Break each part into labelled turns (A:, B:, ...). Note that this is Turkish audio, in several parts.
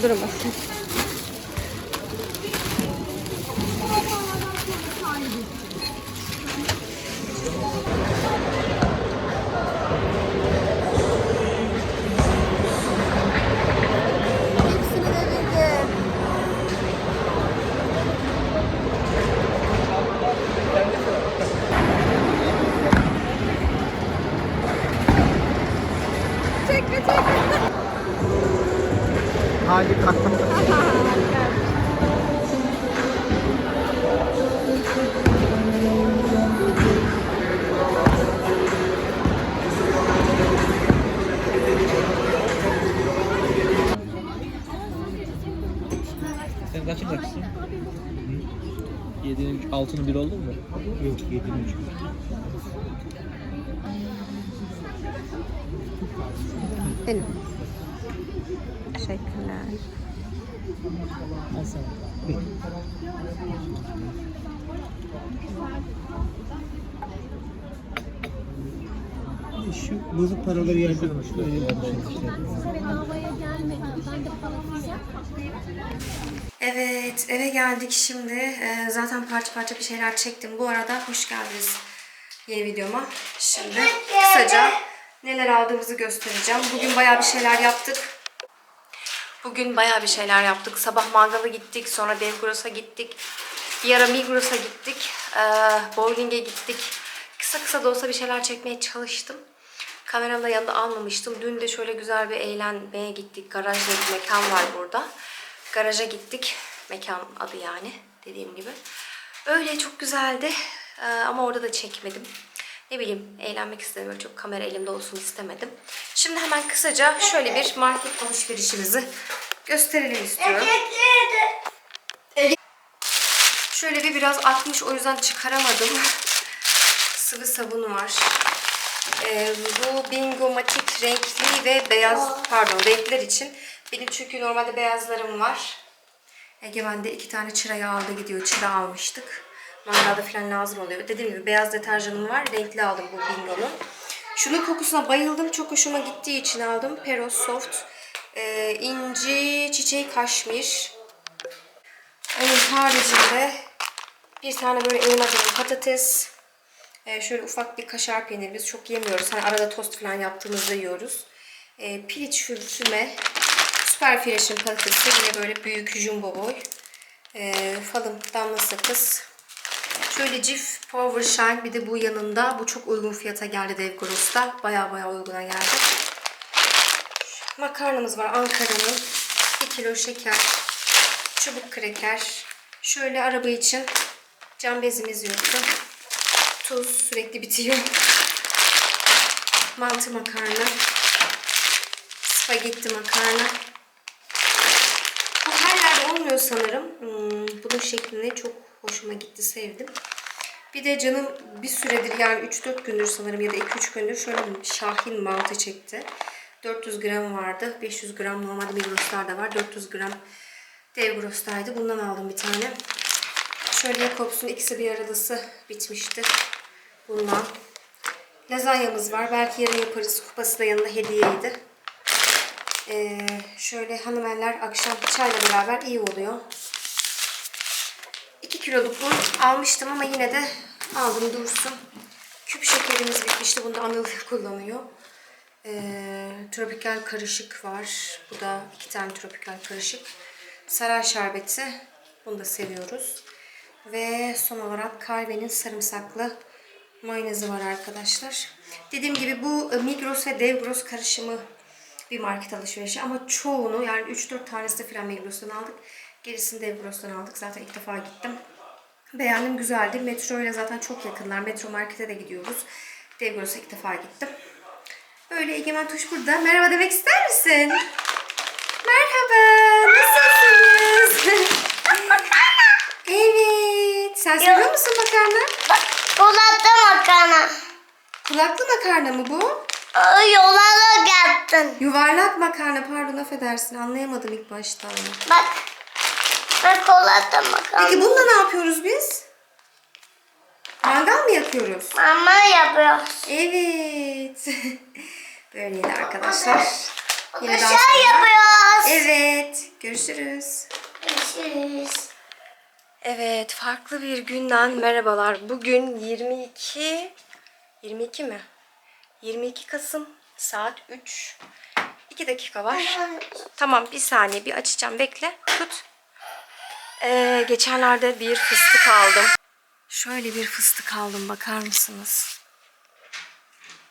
A: ぐるま
B: Yok 7 üç.
C: Benim. Teşekkürler.
B: Şu bozuk paraları yerde öyle yapmışlar.
C: Evet, eve geldik şimdi. Ee, zaten parça parça bir şeyler çektim. Bu arada hoş geldiniz yeni videoma. Şimdi kısaca neler aldığımızı göstereceğim. Bugün bayağı bir şeyler yaptık. Bugün bayağı bir şeyler yaptık. Sabah mangala gittik, sonra Devgros'a gittik. Bir ara Migros'a gittik. Ee, bowling'e gittik. Kısa kısa da olsa bir şeyler çekmeye çalıştım. Kameramı da yanında almamıştım. Dün de şöyle güzel bir eğlenmeye gittik. Garajda bir mekan var burada. Garaja gittik. Mekan adı yani dediğim gibi. Öyle çok güzeldi. Ee, ama orada da çekmedim. Ne bileyim eğlenmek istedim. Böyle çok kamera elimde olsun istemedim. Şimdi hemen kısaca şöyle bir market alışverişimizi gösterelim istiyorum. Şöyle bir biraz atmış o yüzden çıkaramadım. Sıvı sabun var. Ee, bu Bingo Matik renkli ve beyaz pardon renkler için. Benim çünkü normalde beyazlarım var. Egemen de iki tane çırayı aldı gidiyor. Çıra almıştık. Mangalda falan lazım oluyor. Dediğim gibi beyaz deterjanım var. Renkli aldım bu Bingo'nun. Şunun kokusuna bayıldım. Çok hoşuma gittiği için aldım. Peros Soft. Ee, inci çiçeği kaşmir. Onun haricinde bir tane böyle elma patates. Ee, şöyle ufak bir kaşar peynir. Biz çok yemiyoruz. Hani arada tost falan yaptığımızda yiyoruz. Ee, piliç füme. Süper Fresh'in patatesi. Yine böyle büyük jumbo boy. Ee, falım damla sakız. Şöyle Cif Power Shine. Bir de bu yanında. Bu çok uygun fiyata geldi Dev Gross'ta. Baya baya uyguna geldi. Makarnamız var Ankara'nın. 1 kilo şeker. Çubuk kreker. Şöyle araba için cam bezimiz yoktu. Tuz sürekli bitiyor. Mantı makarna. Spagetti makarna. Bu her yerde olmuyor sanırım. Hmm, bunun şeklini çok hoşuma gitti, sevdim. Bir de canım bir süredir yani 3-4 gündür sanırım ya da 2-3 gündür şöyle şahin mantı çekti. 400 gram vardı. 500 gram normalde Migros'larda var. 400 gram Dev Gross'taydı. Bundan aldım bir tane. Şöyle Jakobs'un ikisi bir aradası bitmişti. Bundan. Lazanyamız var. Belki yarın yaparız. Kupası da yanında hediyeydi. Ee, şöyle hanımeller akşam çayla beraber iyi oluyor. 2 kiloluk bu almıştım ama yine de aldım dursun. Küp şekerimiz bitmişti. Bunu da Anıl kullanıyor. Ee, tropikal karışık var. Bu da iki tane tropikal karışık. Saray şerbeti. Bunu da seviyoruz. Ve son olarak Calve'nin sarımsaklı mayonezi var arkadaşlar. Dediğim gibi bu e, Migros ve Devgros karışımı bir market alışverişi. Ama çoğunu yani 3-4 tanesi falan Migros'tan aldık. Gerisini Devgros'tan aldık. Zaten ilk defa gittim. Beğendim güzeldi. Metro ile zaten çok yakınlar. Metro markete de gidiyoruz. Devgros'a ilk defa gittim. Böyle Egemen Tuş burada. Merhaba demek ister misin? Merhaba. Nasılsınız? evet. Sen seviyor musun makarna?
D: Dolapta makarna.
C: Kulaklı makarna mı bu?
D: Yollara yaptın.
C: Yuvarlak makarna. Pardon affedersin. Anlayamadım ilk başta.
D: Bak. Bak dolapta makarna.
C: Peki bununla ne yapıyoruz biz? Mangal mı yakıyoruz?
D: Mama yapıyoruz.
C: Evet. Böyleydi arkadaşlar. Yine
D: Kaşar
C: sonra
D: yapıyoruz.
C: Evet. Görüşürüz.
D: Görüşürüz.
C: Evet, farklı bir günden merhabalar. Bugün 22 22 mi? 22 Kasım saat 3. 2 dakika var. Tamam, bir saniye bir açacağım. Bekle. Tut. Ee, geçenlerde bir fıstık aldım. Şöyle bir fıstık aldım. Bakar mısınız?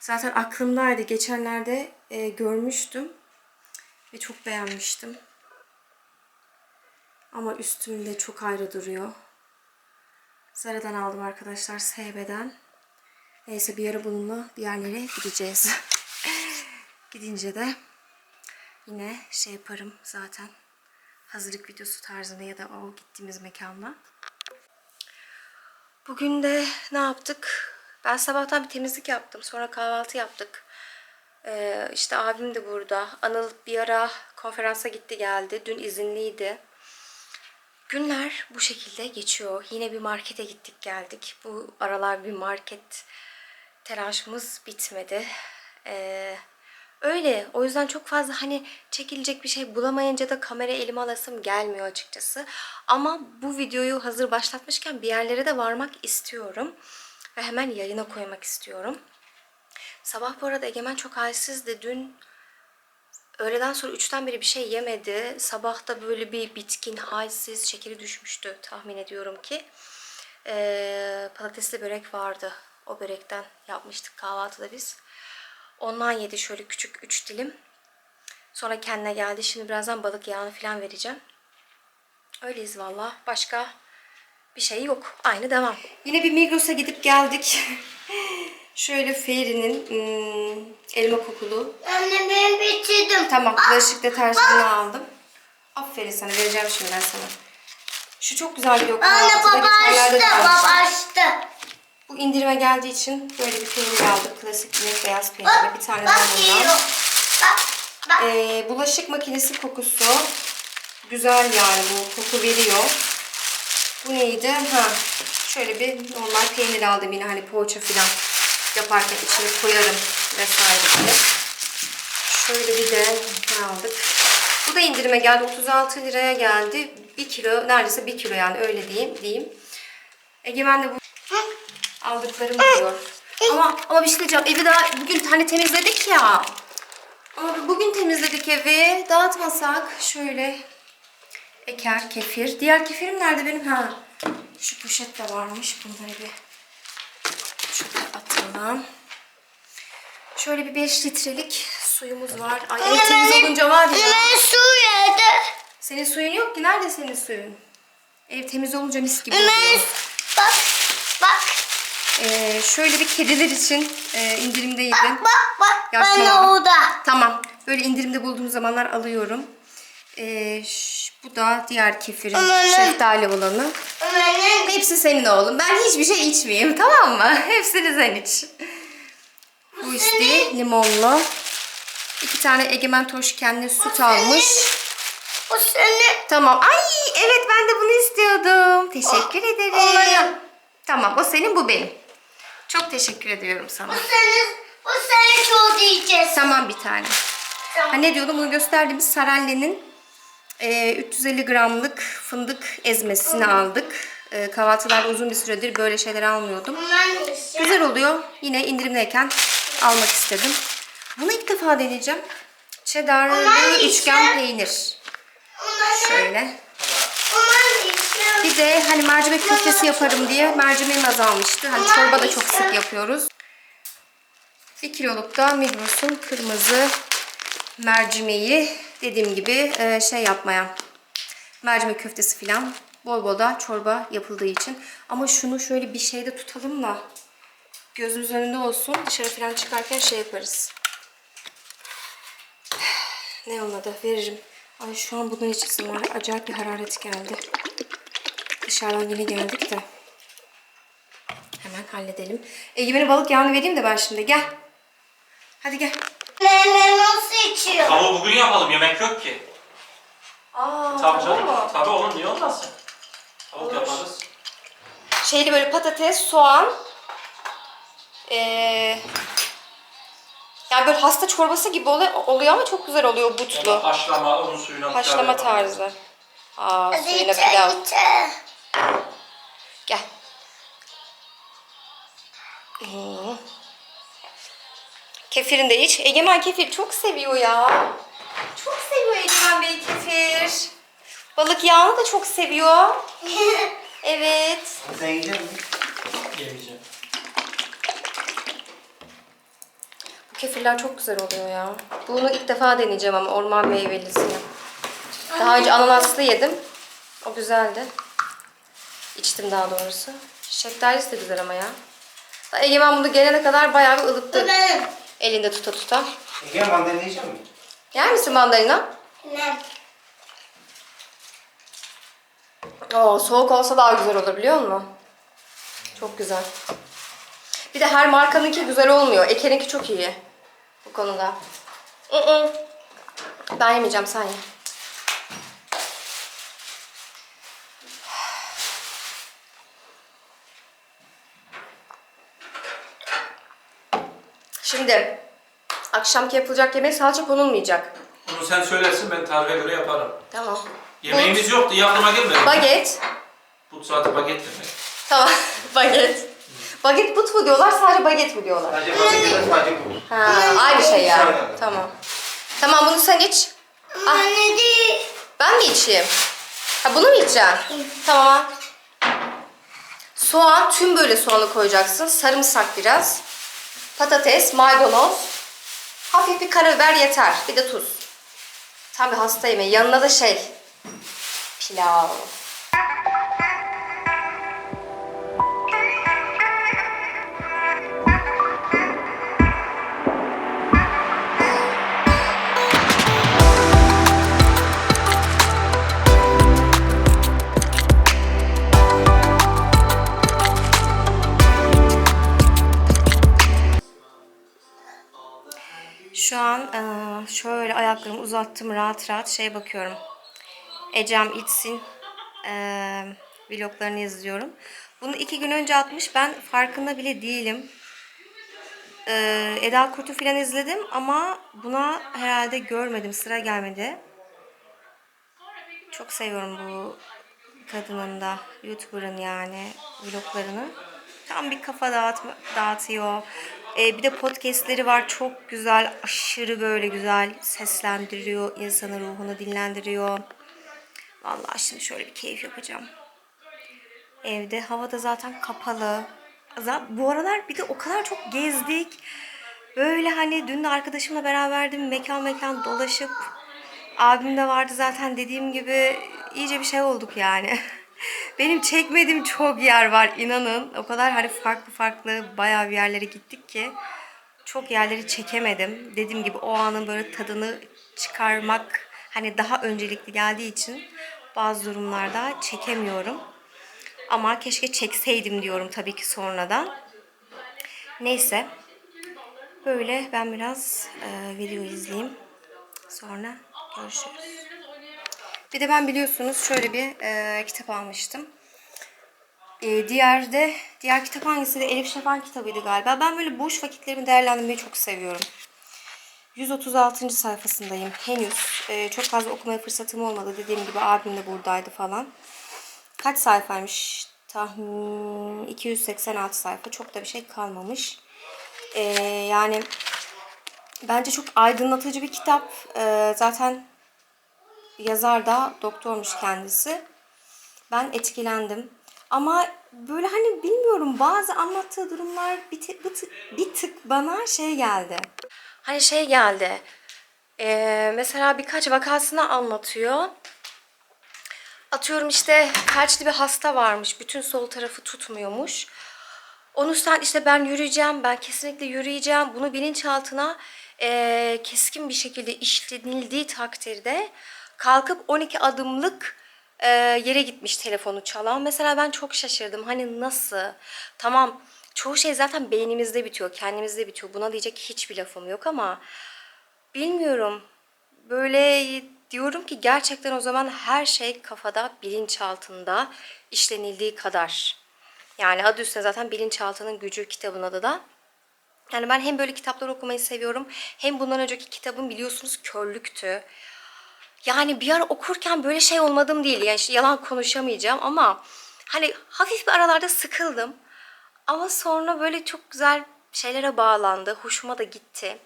C: Zaten aklımdaydı. Geçenlerde e, görmüştüm. Ve çok beğenmiştim. Ama üstümde çok ayrı duruyor. Zara'dan aldım arkadaşlar SB'den. Neyse bir ara bununla bir yerlere gideceğiz. Gidince de yine şey yaparım zaten. Hazırlık videosu tarzında ya da o gittiğimiz mekanla. Bugün de ne yaptık? Ben sabahtan bir temizlik yaptım. Sonra kahvaltı yaptık. Ee, işte abim de burada. Anıl bir ara konferansa gitti geldi. Dün izinliydi. Günler bu şekilde geçiyor. Yine bir markete gittik geldik. Bu aralar bir market telaşımız bitmedi. Ee, öyle. O yüzden çok fazla hani çekilecek bir şey bulamayınca da kamera elime alasım gelmiyor açıkçası. Ama bu videoyu hazır başlatmışken bir yerlere de varmak istiyorum. Ve hemen yayına koymak istiyorum. Sabah bu arada Egemen çok halsizdi. Dün Öğleden sonra üçten beri bir şey yemedi. Sabah da böyle bir bitkin, halsiz, şekeri düşmüştü tahmin ediyorum ki. Ee, patatesli börek vardı. O börekten yapmıştık kahvaltıda biz. Ondan yedi şöyle küçük üç dilim. Sonra kendine geldi. Şimdi birazdan balık yağını falan vereceğim. Öyleyiz valla. Başka bir şey yok. Aynı devam. Yine bir Migros'a gidip geldik. Şöyle Fairy'nin hmm, elma kokulu
D: Anne ben bitirdim.
C: Tamam, bulaşık deterjanını aldım. Aferin sana, vereceğim şimdi ben sana. Şu çok güzel bir
D: Anne baba açtı. Baba açtı.
C: Bu indirime geldiği için böyle bir peynir aldık. Klasik bir beyaz peynir.
D: Bak,
C: Bir tane
D: bak
C: daha bundan.
D: Bak, bak.
C: Ee, bulaşık makinesi kokusu. Güzel yani bu koku veriyor. Bu neydi? Ha, şöyle bir normal peynir aldım yine hani poğaça falan yaparken içine koyarım vesaire diye. Şöyle bir de ne aldık? Bu da indirime geldi. 36 liraya geldi. 1 kilo neredeyse 1 kilo yani öyle diyeyim. diyeyim. Egemen de bu aldıklarımı diyor. Ama, ama bir şey diyeceğim. Evi daha bugün hani temizledik ya. Ama bugün temizledik evi. Dağıtmasak şöyle eker, kefir. Diğer kefirim nerede benim? Ha. Şu poşet de varmış. Bunları bir atalım. Şöyle bir 5 litrelik suyumuz var. Ay ev temiz olunca var ya.
D: Hemen su yedi.
C: Senin suyun yok ki. Nerede senin suyun? Ev temiz olunca mis gibi oluyor.
D: bak bak
C: Ee, şöyle bir kediler için e, indirimdeydi.
D: bak bak bak ben
C: Yaşlı.
D: orada.
C: Tamam. Böyle indirimde bulduğum zamanlar alıyorum. Ee, bu da diğer kefirin
D: Aman.
C: şeftali olanı.
D: Hemen
C: Hepsi senin oğlum. Ben hiçbir şey içmeyeyim tamam mı? Hepsini sen iç. Bu isteği limonlu. İki tane Egemen Toş kendine süt almış.
D: bu seni
C: Tamam. Ay evet ben de bunu istiyordum. Teşekkür ederim.
D: Onların.
C: Tamam o senin bu benim. Çok teşekkür ediyorum sana.
D: bu seni bu seni çok diyeceğiz.
C: Tamam bir tane.
D: Tamam.
C: Ha, ne diyordum? Bunu gösterdiğimiz Saralle'nin e, 350 gramlık fındık ezmesini aldık. E, kahvaltılarda uzun bir süredir böyle şeyler almıyordum. Güzel oluyor. Yine indirimdeyken almak istedim. Bunu ilk defa deneyeceğim. Cheddarlı üçgen peynir. Şöyle. Bir de hani mercimek köftesi yaparım diye mercimeğim azalmıştı. Hani çorba da çok sık yapıyoruz. 1 kiloluk da Migros'un kırmızı mercimeği dediğim gibi e, şey yapmaya mercimek köftesi falan bol bol da çorba yapıldığı için. Ama şunu şöyle bir şeyde tutalım da gözümüz önünde olsun. Dışarı falan çıkarken şey yaparız. Ne onun? Veririm. Ay şu an bunun var. Acayip bir hararet geldi. Dışarıdan yeni geldik de. Hemen halledelim. Egemen'e balık yağını vereyim de ben şimdi. Gel. Hadi gel.
D: Meme nasıl içiyor?
E: Ama bugün yapalım yemek yok ki.
C: Aa,
E: Tabii canım.
C: mı?
E: Tabii oğlum niye olmasın? Tavuk
C: Olur.
E: yaparız.
C: Şeyli böyle patates, soğan, ee, Yani böyle hasta çorbası gibi oluyor, oluyor ama çok güzel oluyor
E: Ya da
C: butlu.
E: haşlama, onun suyuna
C: Haşlama
E: pilav yapalım.
C: tarzı. Aa,
D: Hadi
C: suyuna
D: içe
C: pilav.
D: içe.
C: Gel. Hmm. Kefirini de iç. Egemen kefir çok seviyor ya. Çok seviyor Egemen Bey kefir. Balık yağını da çok seviyor. Evet.
B: Sen yiyecek misin?
E: Yemeyeceğim.
C: Bu kefirler çok güzel oluyor ya. Bunu ilk defa deneyeceğim ama orman meyvelisini. Daha önce ananaslı yedim. O güzeldi. İçtim daha doğrusu. Şeftalisi de güzel ama ya. Egemen bunu gelene kadar bayağı bir ılıttı.
D: Benim.
C: Elinde tuta tuta.
B: Ege mandalina yiyecek misin?
C: Yer misin mandalina?
D: Ne?
C: Oo, soğuk olsa daha güzel olur biliyor musun? Çok güzel. Bir de her markanınki güzel olmuyor. Eker'inki çok iyi bu konuda. Ben yemeyeceğim sen ye. Şimdi akşamki yapılacak yemeğe salça konulmayacak.
E: Bunu sen söylersin ben tarife göre yaparım.
C: Tamam.
E: Yemeğimiz yoktu ya aklıma gelmedi.
C: Baget.
E: Bu saate baget demek.
C: Tamam. baget. Baget but mu diyorlar sadece baget mi diyorlar?
B: Sadece mandalina sadece bu.
C: Ha, aynı şey yani.
B: Aynen.
C: Tamam. Tamam bunu sen iç. Ah. Ben mi içeyim? Ha bunu mu içeceksin? Tamam. Soğan, tüm böyle soğanı koyacaksın. Sarımsak biraz. Patates, maydanoz. Hafif bir karabiber yeter. Bir de tuz. Tam bir hasta yemeği. Yanına da şey. Pilav. Şöyle ayaklarımı uzattım rahat rahat şeye bakıyorum. Ecem içsin eee vloglarını izliyorum. Bunu iki gün önce atmış. Ben farkında bile değilim. Eee, Eda Kurt'u falan izledim ama buna herhalde görmedim. Sıra gelmedi. Çok seviyorum bu kadının da YouTuber'ın yani vloglarını. Tam bir kafa dağıtma, dağıtıyor. Ee, bir de podcastleri var çok güzel, aşırı böyle güzel seslendiriyor, insanın ruhunu dinlendiriyor. Vallahi şimdi şöyle bir keyif yapacağım. Evde hava da zaten kapalı. Bu aralar bir de o kadar çok gezdik. Böyle hani dün de arkadaşımla beraberdim mekan mekan dolaşıp abim de vardı zaten dediğim gibi iyice bir şey olduk yani. Benim çekmediğim çok yer var inanın. O kadar hani farklı farklı bayağı bir yerlere gittik ki çok yerleri çekemedim. Dediğim gibi o anın böyle tadını çıkarmak hani daha öncelikli geldiği için bazı durumlarda çekemiyorum. Ama keşke çekseydim diyorum tabii ki sonradan. Neyse. Böyle ben biraz e, video izleyeyim. Sonra görüşürüz. Bir de ben biliyorsunuz şöyle bir e, kitap almıştım. E, diğer de diğer kitap hangisi de Elif Şafak kitabıydı galiba. Ben böyle boş vakitlerimi değerlendirmeyi çok seviyorum. 136. sayfasındayım henüz. E, çok fazla okumaya fırsatım olmadı. Dediğim gibi abim de buradaydı falan. Kaç sayfaymış? Tahmin 286 sayfa. Çok da bir şey kalmamış. E, yani bence çok aydınlatıcı bir kitap. E, zaten yazar da doktormuş kendisi. Ben etkilendim. Ama böyle hani bilmiyorum bazı anlattığı durumlar bir tık, bir bir tık bana şey geldi. Hani şey geldi. Ee, mesela birkaç vakasını anlatıyor. Atıyorum işte felçli bir hasta varmış. Bütün sol tarafı tutmuyormuş. Onu sen işte ben yürüyeceğim, ben kesinlikle yürüyeceğim. Bunu bilinçaltına eee keskin bir şekilde işlenildiği takdirde kalkıp 12 adımlık eee, yere gitmiş telefonu çalan. Mesela ben çok şaşırdım. Hani nasıl? Tamam çoğu şey zaten beynimizde bitiyor, kendimizde bitiyor. Buna diyecek hiçbir lafım yok ama bilmiyorum. Böyle diyorum ki gerçekten o zaman her şey kafada, bilinçaltında işlenildiği kadar. Yani adı üstüne zaten bilinçaltının gücü kitabın adı da. Yani ben hem böyle kitaplar okumayı seviyorum hem bundan önceki kitabım biliyorsunuz körlüktü. Yani bir ara okurken böyle şey olmadım değil. Yani işte yalan konuşamayacağım ama hani hafif bir aralarda sıkıldım. Ama sonra böyle çok güzel şeylere bağlandı. Hoşuma da gitti.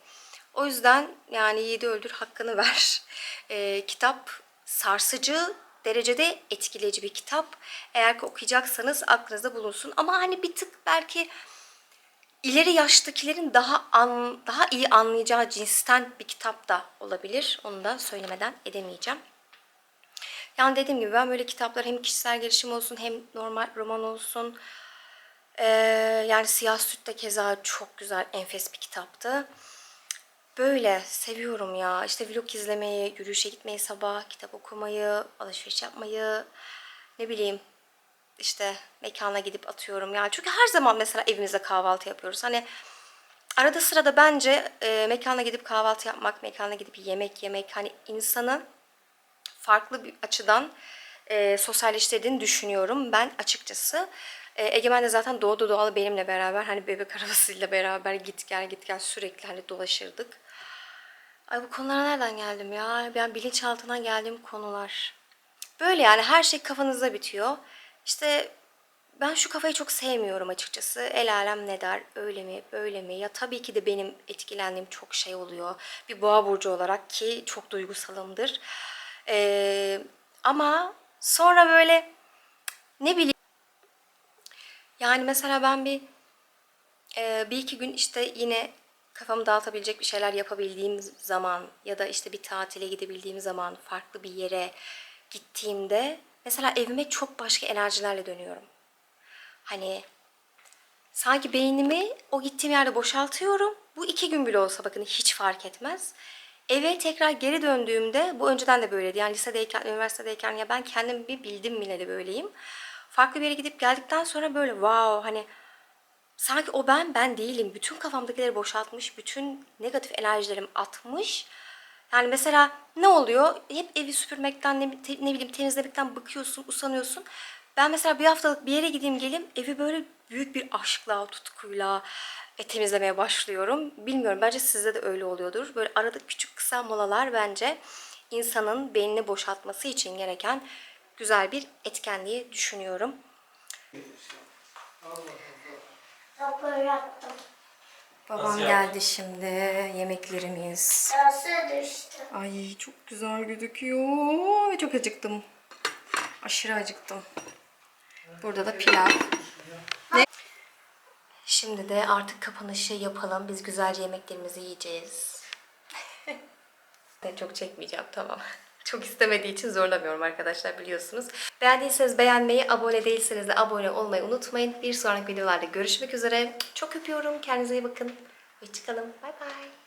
C: O yüzden yani Yiğidi Öldür hakkını ver. Ee, kitap sarsıcı derecede etkileyici bir kitap. Eğer ki okuyacaksanız aklınızda bulunsun. Ama hani bir tık belki ileri yaştakilerin daha an, daha iyi anlayacağı cinsten bir kitap da olabilir. Onu da söylemeden edemeyeceğim. Yani dediğim gibi ben böyle kitaplar hem kişisel gelişim olsun hem normal roman olsun. Ee, yani Siyah Süt de keza çok güzel, enfes bir kitaptı. Böyle seviyorum ya. İşte vlog izlemeyi, yürüyüşe gitmeyi sabah, kitap okumayı, alışveriş yapmayı, ne bileyim işte mekana gidip atıyorum. Yani çünkü her zaman mesela evimizde kahvaltı yapıyoruz. Hani arada sırada bence e, mekana gidip kahvaltı yapmak mekana gidip yemek yemek hani insanı farklı bir açıdan e, sosyalleştirdiğini düşünüyorum ben açıkçası. E, Egemen de zaten doğdu doğalı benimle beraber hani bebek arabasıyla beraber git gel git gel sürekli hani dolaşırdık. Ay bu konulara nereden geldim ya? Ben bilinçaltından geldiğim konular. Böyle yani her şey kafanızda bitiyor. İşte ben şu kafayı çok sevmiyorum açıkçası. El alem ne der, öyle mi, böyle mi? Ya tabii ki de benim etkilendiğim çok şey oluyor. Bir boğa burcu olarak ki çok duygusalımdır. Ee, ama sonra böyle ne bileyim yani mesela ben bir ee, bir iki gün işte yine kafamı dağıtabilecek bir şeyler yapabildiğim zaman ya da işte bir tatile gidebildiğim zaman farklı bir yere gittiğimde mesela evime çok başka enerjilerle dönüyorum. Hani sanki beynimi o gittiğim yerde boşaltıyorum. Bu iki gün bile olsa bakın hiç fark etmez. Eve tekrar geri döndüğümde bu önceden de böyleydi. Yani lisedeyken, üniversitedeyken ya ben kendim bir bildim bile de böyleyim. Farklı bir yere gidip geldikten sonra böyle wow hani sanki o ben ben değilim. Bütün kafamdakileri boşaltmış, bütün negatif enerjilerimi atmış. Yani mesela ne oluyor? Hep evi süpürmekten, ne, ne bileyim temizlemekten bıkıyorsun, usanıyorsun. Ben mesela bir haftalık bir yere gideyim geleyim, evi böyle büyük bir aşkla, tutkuyla e, temizlemeye başlıyorum. Bilmiyorum, bence sizde de öyle oluyordur. Böyle arada küçük kısa molalar bence insanın beynini boşaltması için gereken güzel bir etkenliği düşünüyorum.
D: Rapor yaptım.
C: Babam
E: Nasıl
C: geldi şimdi, yemeklerimiz.
D: Derse düştü.
C: Ay çok güzel gözüküyor ve çok acıktım. Aşırı acıktım. Burada da pilav. Ne? Şimdi de artık kapanışı yapalım. Biz güzelce yemeklerimizi yiyeceğiz. ben çok çekmeyeceğim tamam. Çok istemediği için zorlamıyorum arkadaşlar biliyorsunuz. Beğendiyseniz beğenmeyi, abone değilseniz de abone olmayı unutmayın. Bir sonraki videolarda görüşmek üzere. Çok öpüyorum. Kendinize iyi bakın. Hoşçakalın. Bay bay.